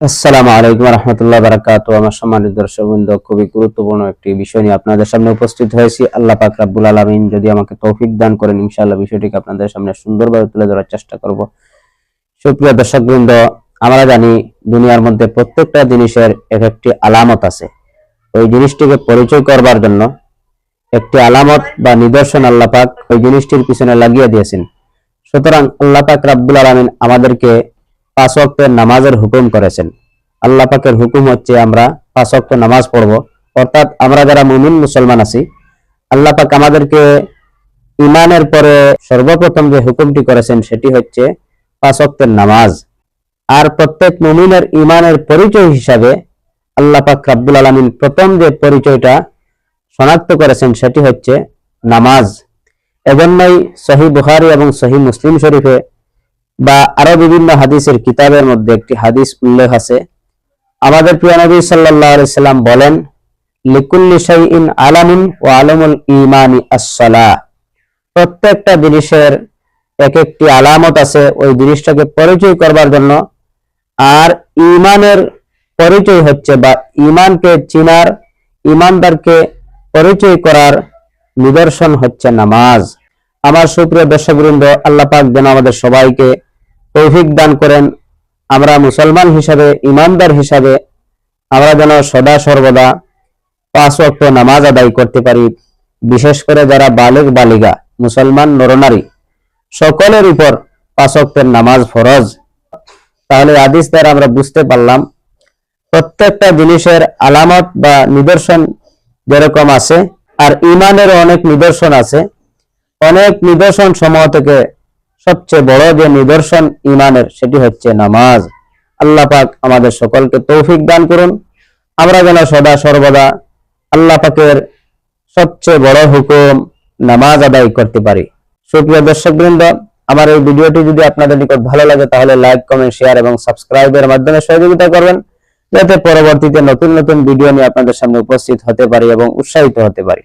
আসসালামু আলাইকুম রহমতুল্লাহ বারাকাত আমার সম্মানিত দর্শকবৃন্দ, খুবই গুরুত্বপূর্ণ একটি বিষয় নিয়ে আপনাদের সামনে উপস্থিত হয়েছি। আল্লাহ পাক রাব্বুল আলামিন যদি আমাকে তৌফিক দান করেন, ইনশাআল্লাহ বিষয়টিকে আপনাদের সামনে সুন্দরভাবে তুলে ধরার চেষ্টা করব। সুপ্রিয় দর্শকবৃন্দ, আমরা জানি দুনিয়ার মধ্যে প্রত্যেকটা জিনিসের এক একটি আলামত আছে। ওই জিনিসটিকে পরিচয় করবার জন্য একটি আলামত বা নিদর্শন আল্লাহ পাক ওই জিনিসটির পিছনে লাগিয়ে দিয়েছেন। সুতরাং আল্লাহ পাক রাব্বুল আলামিন আমাদেরকে পাঁচ ওয়াক্তের নামাজের হুকুম করেছেন। আল্লাহ পাকের হুকুম হচ্ছে আমরা পাঁচ ওয়াক্ত নামাজ পড়ব। অর্থাৎ আমরা যারা মুমিন মুসলমান আছি, আল্লাহ পাক আমাদেরকে ইমানের পরে সর্বপ্রথম যে হুকুমটি করেছেন সেটি হচ্ছে পাঁচ ওয়াক্তের নামাজ। আর প্রত্যেক মুমিনের ইমানের পরিচয় হিসাবে আল্লাহ পাক রাব্বুল আলামিন প্রথম যে পরিচয়টা শনাক্ত করেছেন সেটি হচ্ছে নামাজ। এজন্যই সহি বুহারি এবং সহি মুসলিম শরীফে বা আরও বিভিন্ন হাদিসের কিতাবের মধ্যে একটি হাদিস উল্লেখ আছে। আমাদের প্রিয় নবী সাল্লাম বলেন, লিকুল্লি প্রত্যেকটা জিনিসের এক একটি আলামত আছে ওই জিনিসটাকে পরিচয় করবার জন্য। আর ইমানের পরিচয় হচ্ছে বা ঈমানকে চিনার ইমানদারকে পরিচয় করার নিদর্শন হচ্ছে নামাজ। আমার সুপ্রিয় দর্শকবৃন্দ, আল্লাহ পাক যেন আমাদের সবাইকে তৌফিক দান করেন। আমরা মুসলমান হিসাবে, ইমানদার হিসাবে আমরা যেন সদা সর্বদা পাঁচ ওয়াক্ত নামাজ আদায় করতে পারি। বিশেষ করে যারা বালেক বালিগা, মুসলমান নরনারী, সকলের উপর পাঁচ ওয়াক্তের নামাজ ফরজ। তাহলে হাদিস দ্বারা আমরা বুঝতে পারলাম, প্রত্যেকটা জিনিসের আলামত বা নিদর্শন যেরকম আছে, আর ইমানেরও অনেক নিদর্শন আছে। অনেক নিদর্শন সমূহ থেকে সবচেয়ে বড় যে নিদর্শন ইমানের সেটি হচ্ছে নামাজ। আল্লাহ পাক আমাদের সকলকে তৌফিক দান করুন। আমরা যেন সদা সর্বদা আল্লাহ পাকের সবচেয়ে বড় হুকুম নামাজ আদায় করতে পারি। সুপ্রিয় দর্শকবৃন্দ, আমার এই ভিডিওটি যদি আপনাদের নিকট ভালো লাগে, তাহলে লাইক, কমেন্ট, শেয়ার এবং সাবস্ক্রাইবের মাধ্যমে সহযোগিতা করবেন, যাতে পরবর্তীতে নতুন নতুন ভিডিও নিয়ে আপনাদের সামনে উপস্থিত হতে পারি এবং উৎসাহিত হতে পারি।